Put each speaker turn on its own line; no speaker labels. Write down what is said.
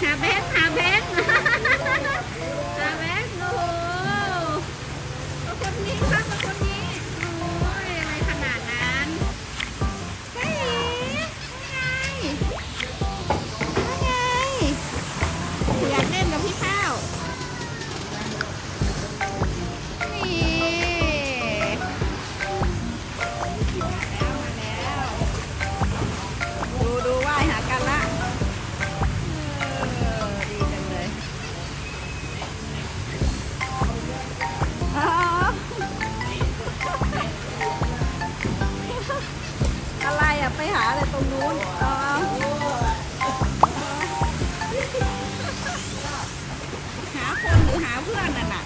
have it? หาเพื่อนน่ะน่ะ